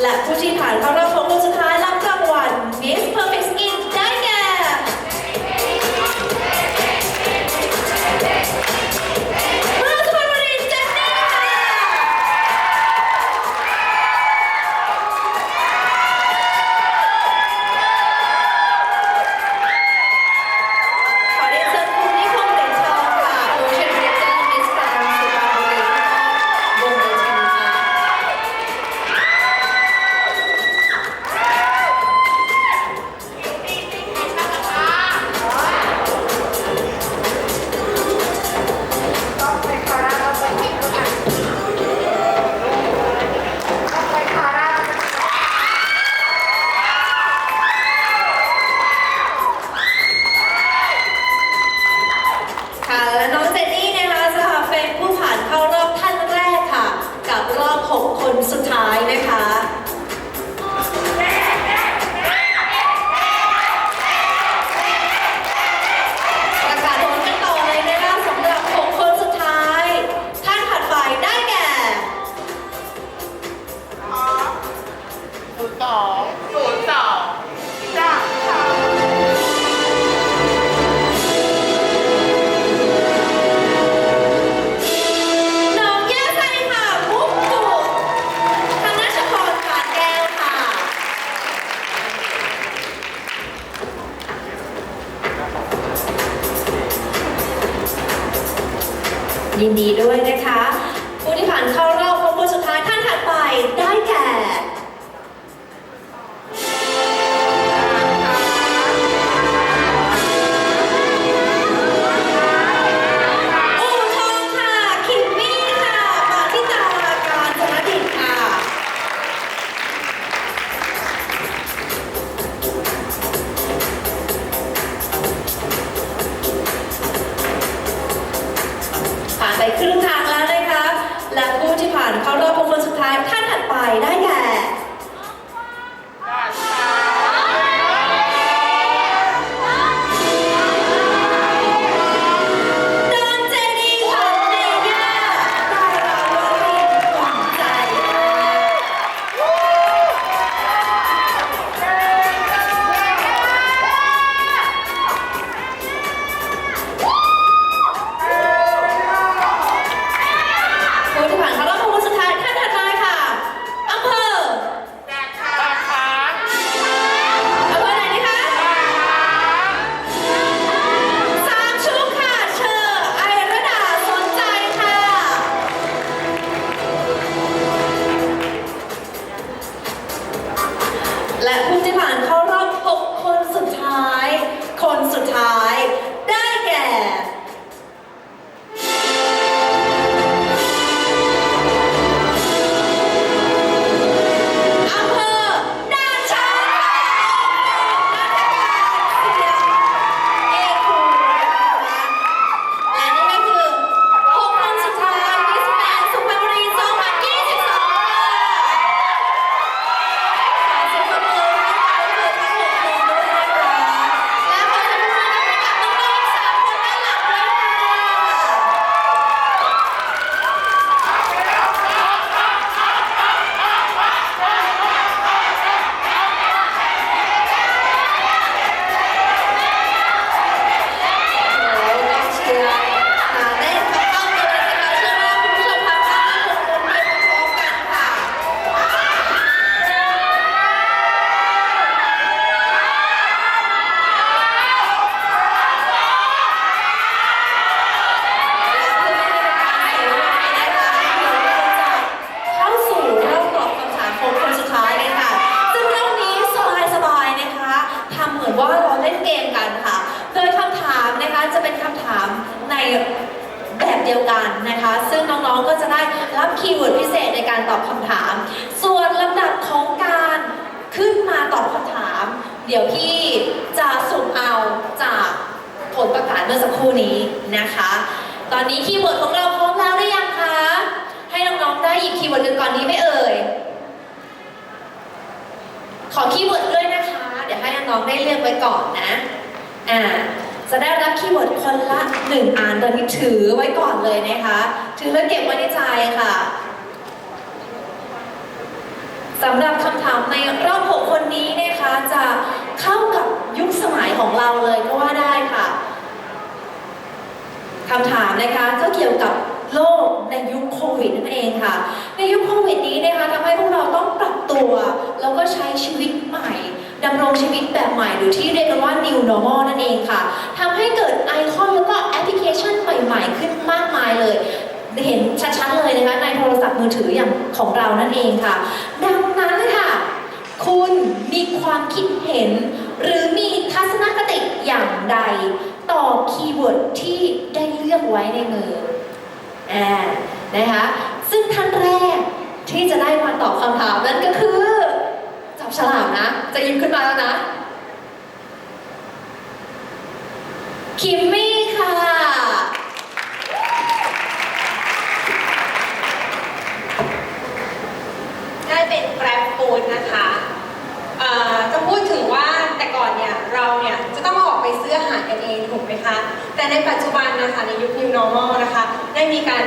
และผู้ที่ผ่านเข้ารอบ6อนสุดท้ายรับรางวัล Miss Perfect Skin จะ ยินดีด้วยนะคะ ผู้ที่ผ่านเข้ารอบคนสุดท้ายท่านถัดไป รับคีย์เวิร์ดพิเศษในการตอบคำถาม ส่วนลำดับของการขึ้นมาตอบคำถาม เดี๋ยวพี่จะสุ่มเอาจากผลประกาศเมื่อสักครู่นี้นะคะ ตอนนี้คีย์เวิร์ดของเราพร้อมแล้วหรือยังคะ ให้น้องๆได้หยิบคีย์เวิร์ดกันก่อนนี้ไม่เอ่ย ขอคีย์เวิร์ดด้วยนะคะ เดี๋ยวให้น้องๆได้เลือกไว้ก่อนนะ อ่า จะได้รับคีย์เวิร์ดคนละหนึ่งอันตอนนี้ถือไว้ก่อนเลยนะคะ ถือแล้วเก็บไว้ในใจค่ะสำหรับคำถามในรอบ 6 คนนี้นะคะ จะเข้ากับยุคสมัยของเราเลยก็ว่าได้ค่ะคำถามนะคะก็เกี่ยวกับโลกในยุคโควิดนั่นเองค่ะ ในยุคโควิดนี้นะคะทำให้พวกเราต้องปรับตัว แล้วก็ใช้ชีวิตใหม่ ดำรงชีวิตแบบใหม่หรือที่เรียกกันว่า new normal นั่นเองค่ะทำให้เกิดไอคอนแล้วก็แอปพลิเคชันใหม่ ๆ ขึ้นมากมายเลย เห็นชัดๆเลยนะคะในโทรศัพท์มือถืออย่างของเรานั่นเองค่ะ ดังนั้นค่ะ คุณมีความคิดเห็น หรือมีทัศนคติอย่างใด ต่อคีย์เวิร์ดที่ได้เลือกไว้ในมืออ่านะคะซึ่งท่านแรกที่จะได้มาตอบคำถามนั้นก็คือ ฉลากนะ จะยิบขึ้นมาแล้วนะ คิมมี่ค่ะ ได้เป็น Grab Food นะคะเอ่อจะพูดถึงว่าแต่ก่อนเนี่ยเราเนี่ยจะต้องออกไปซื้ออาหารกันเองถูกไหมคะ แต่ในปัจจุบันนะคะในยุค New Normal นะคะ ได้มีการ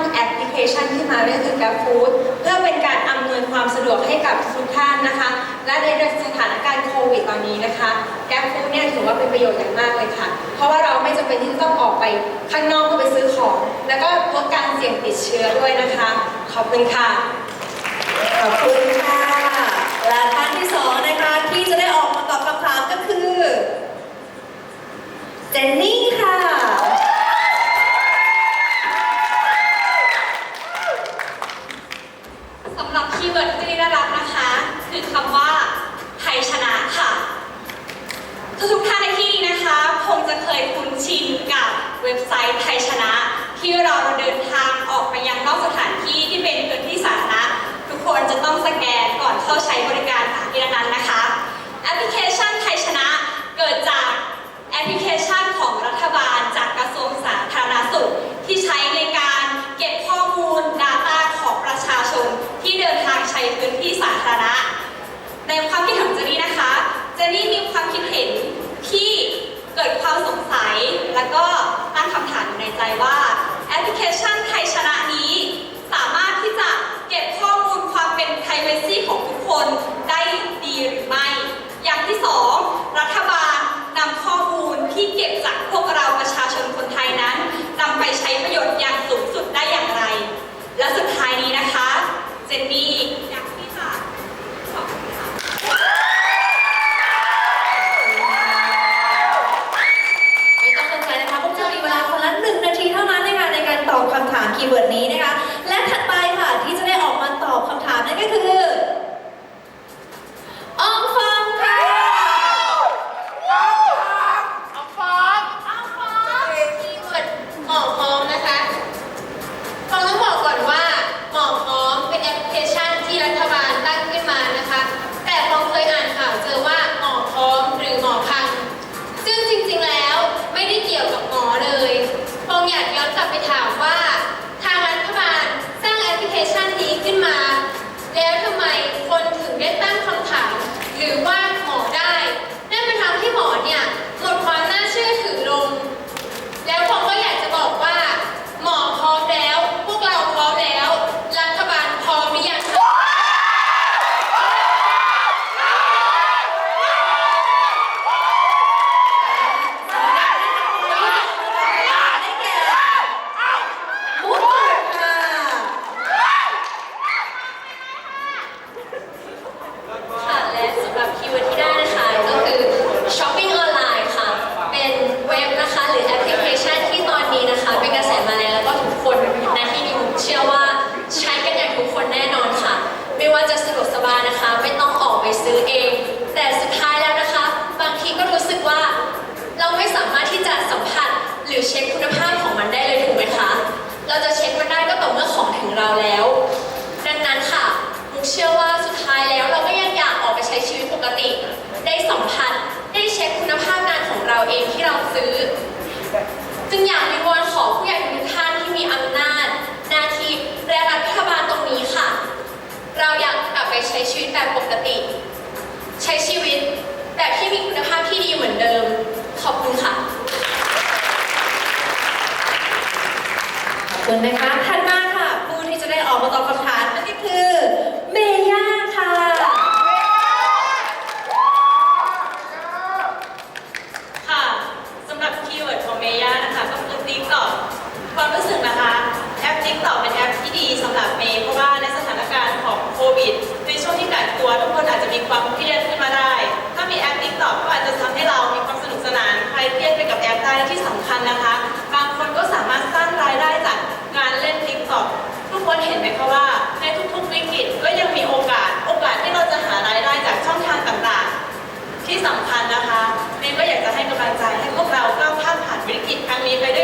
งแอปพลิเคชันขึ้นมาเรียกคือ Grab Food เพื่อเป็นการอำนวยความสะดวกให้กับทุกท่านนะคะ และในสถานการณ์โควิดตอนนี้นะคะ Grab Food เนี่ยถือว่าเป็นประโยชน์อย่างมากเลยค่ะ เพราะว่าเราไม่จำเป็นที่จะต้องออกไปข้างนอกเพื่อไปซื้อของ แล้วก็ลดการเสี่ยงติดเชื้อด้วยนะคะ ขอบคุณค่ะ ขอบคุณค่ะ และท่านที่สองนะคะที่จะได้ออกมาตอบคำถามก็คือ เจนนี่ค่ะ ไปถามว่าทางรัฐบาลสร้างแอปพลิเคชันนี้ขึ้นมา แล้วทำไมคนถึงได้ตั้งคำถาม หรือว่าหมอได้ นั่นเป็นทำให้หมอเนี่ยหมดความน่าเชื่อถือลง แล้วผมก็อยากจะบอกว่า หมอพร้อมแล้ว พวกเราพร้อมแล้ว รัฐบาลพร้อมหรือยังคะ ได้แก่มุกค่ะ ค่ะและสำหรับคีย์เวิร์ดที่ได้นะคะก็คือช้อปปิ้งออนไลน์ค่ะ เป็นเว็บนะคะหรือแอปพลิเคชันที่ตอนนี้นะคะ เป็นกระแสมาแรงแล้วก็ทุกคนในที่นี้ผมเชื่อว่าใช้กันอย่างทุกคนแน่นอนค่ะ ไม่ว่าจะสะดวกสบายนะคะ ไม่ต้องออกไปซื้อเอง แต่สุดท้ายแล้วนะคะ บางทีก็รู้สึกว่า เราไม่สามารถที่จะสัมผัสหรือเช็คคุณภาพของมันได้เลยถูกไหมคะ เราจะเช็คมันได้ก็ต่อเมื่อของถึงเราแล้ว ดังนั้นค่ะมุกเชื่อว่าสุดท้ายแล้วเราก็ยังอยากออกไปใช้ชีวิตป กติ ได้สัมผัสได้เช็คคุณภาพงานของเราเองที่เราซื้อ จึงอยากวิงวอนขอผู้ใหญ่ทุกท่านที่มีอำนาจ หน้าที่และรัฐบาลตรงนี้ค่ะ เราอยากกลับไปใช้ชีวิตแบบปกติ ใช้ชีวิตแบบที่มีคุณภาพที่ดีเหมือนเดิม ขอบคุณค่ะขอบคุณนะคะถัดมากค่ะ ผู้ที่จะได้ออกมาตอบคำ จะให้กำลังใจให้พวกเราก้าวข้ามผ่านวิกฤตครั้งนี้ไปด้วย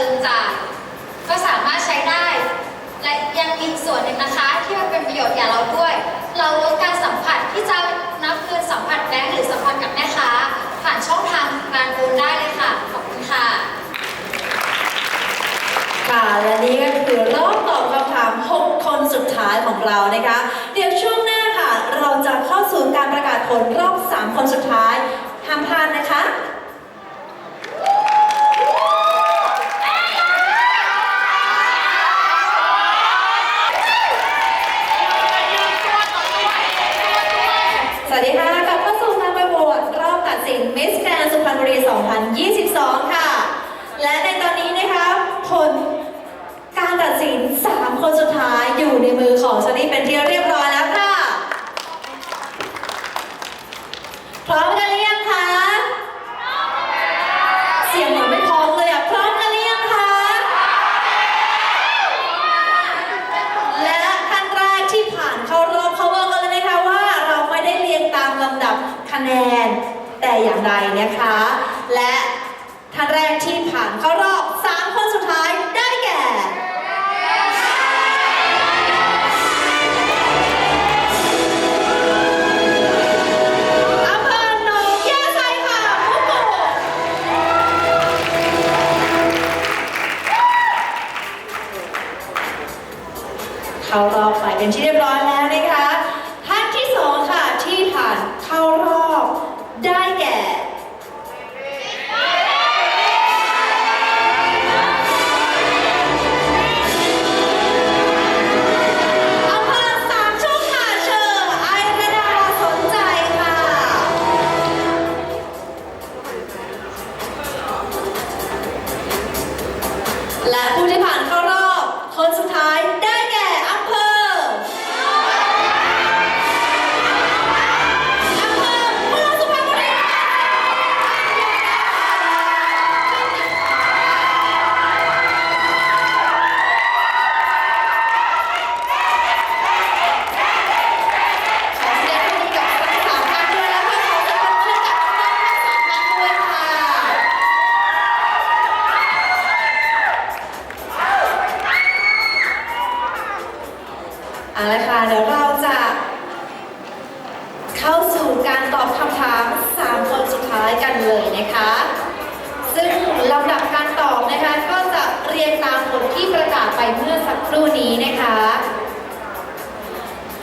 ติมจ่ายก็สามารถใช้ได้ และยังมีส่วนหนึ่งนะคะ ที่มันเป็นประโยชน์แก่เราด้วย เราลดการสัมผัสที่จะนับเงินสัมผัสแบงก์หรือสัมผัสกับแม่ค้า ผ่านช่องทางการโอนได้เลยค่ะขอบคุณค่ะค่ะและนี่ก็คือรอบตอบคำถาม 6 คนสุดท้ายของเรานะคะ เดี๋ยวช่วงหน้าค่ะ เราจะเข้าสู่การประกาศผลรอบ 3 คนสุดท้ายห้ามพลาดนะคะ สวัสดีค่ะกลับเข้าสู่การประกวดรอบตัดสินมิสแก รี 2022 ค่ะ และในตอนนี้นะคะผลการตัดสิน 3 คนสุดท้ายอยู่ในมือของชนีเป็นที่เรียบร้อยแล้วค่ะ พร้อมกันหรือยังคะ เสียงเหมือนไม่พร้อมเลยอะพร้อมกันหรือยังคะ และท่านแรกที่ผ่านเข้ารอบเขาบอกกันเลยนะคะว่าเราไม่ได้เรียงตามลำดับคะแนนแต่ อย่างใดนะคะ และท่านแรกที่ผ่านเข้ารอบ 3 คนสุดท้ายได้แก่อำเภอหนองยาไซค่ะผู้ปกเข้ารอบไปเป็นที่เรียบร้อยแล้ว รู่นี้นะคะ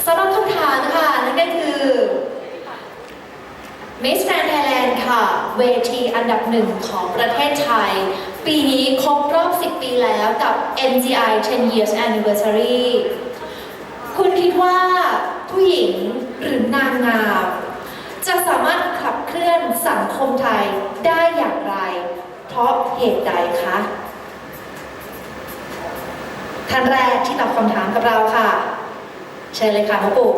สำหรับคำถามค่ะนั่นก็คือ Miss Grand Thailand ค่ะ เวทีอันดับหนึ่งของประเทศไทย ปีนี้ครบรอบ 10 ปีแล้วกับ MGI 10 Years Anniversary คุณคิดว่าผู้หญิงหรือนางงามจะสามารถขับเคลื่อนสังคมไทยได้อย่างไร เพราะเหตุใดคะ ท่านแรกที่ตอบคำถามกับเราค่ะ เชิญเลยค่ะพ่อปู่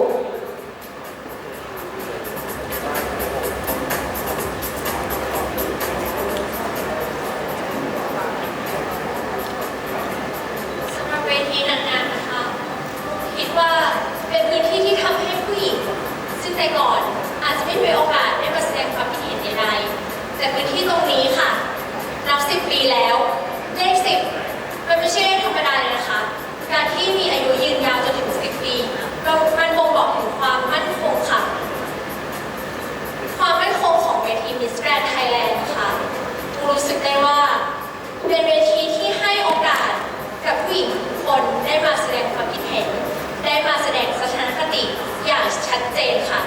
เจนค่ะ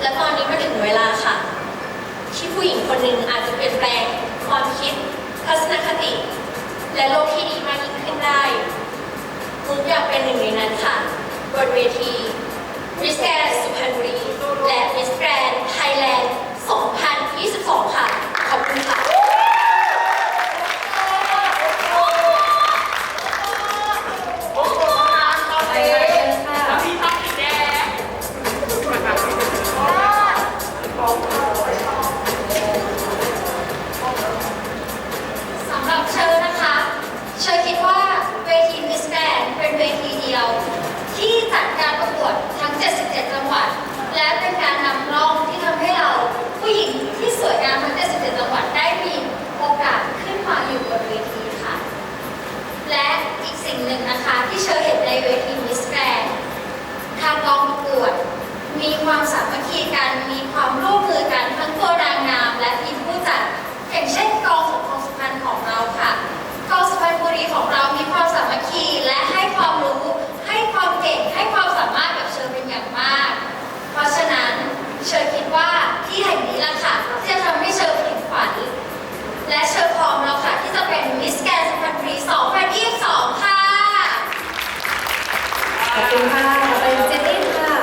และตอนนี้มาถึงเวลาค่ะ ที่ผู้หญิงคนหนึ่งอาจจะเปลี่ยนแปลงความคิด ทัศนคติ และโลกที่ดีมากยิ่งขึ้นได้มุกอยากเป็นหนึ่งในนั้นค่ะ บนเวทีวิสแกรนสุพรรณบุรีและมิสแกรนไทยแลนด์ 2022 สิ่งหนึ่งนะคะ ที่เชอเห็นในเวทีมิสแกรนทางกองประกวด มีความสามัคคีกันมีความร่วมมือกันทั้งตัวนางงาม และทีมผู้จัดอย่างเช่นกองสมพงสุพรรณของเราค่ะกองสุพรรณบุรีของเรามีความสามัคคีและให้ความรู้ให้ความเก่งให้ความสามารถกับเชอเป็นอย่างมาก เพราะฉะนั้นเชอคิดว่าที่แห่งนี้ล่ะค่ะที่จะทำให้เชอผิดฝันและเชอพร้อมแล้วค่ะที่จะเป็นมิสแกรนด์สุพรรณบุรี2022ค่ะ คุณค่ะต่อไปเจนนี่ค่ะ